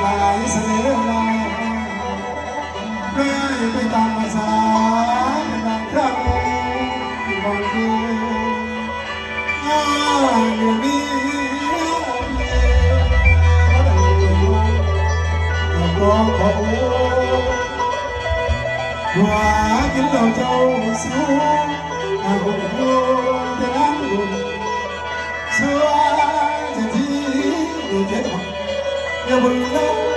หลายเสนอมาเรื่อยไปตามภาษาบางครั้งบางทีอ้าวอยู่นี่ก็ขอว่ากินเหล้าเจ้าสูงอาบุญ อย่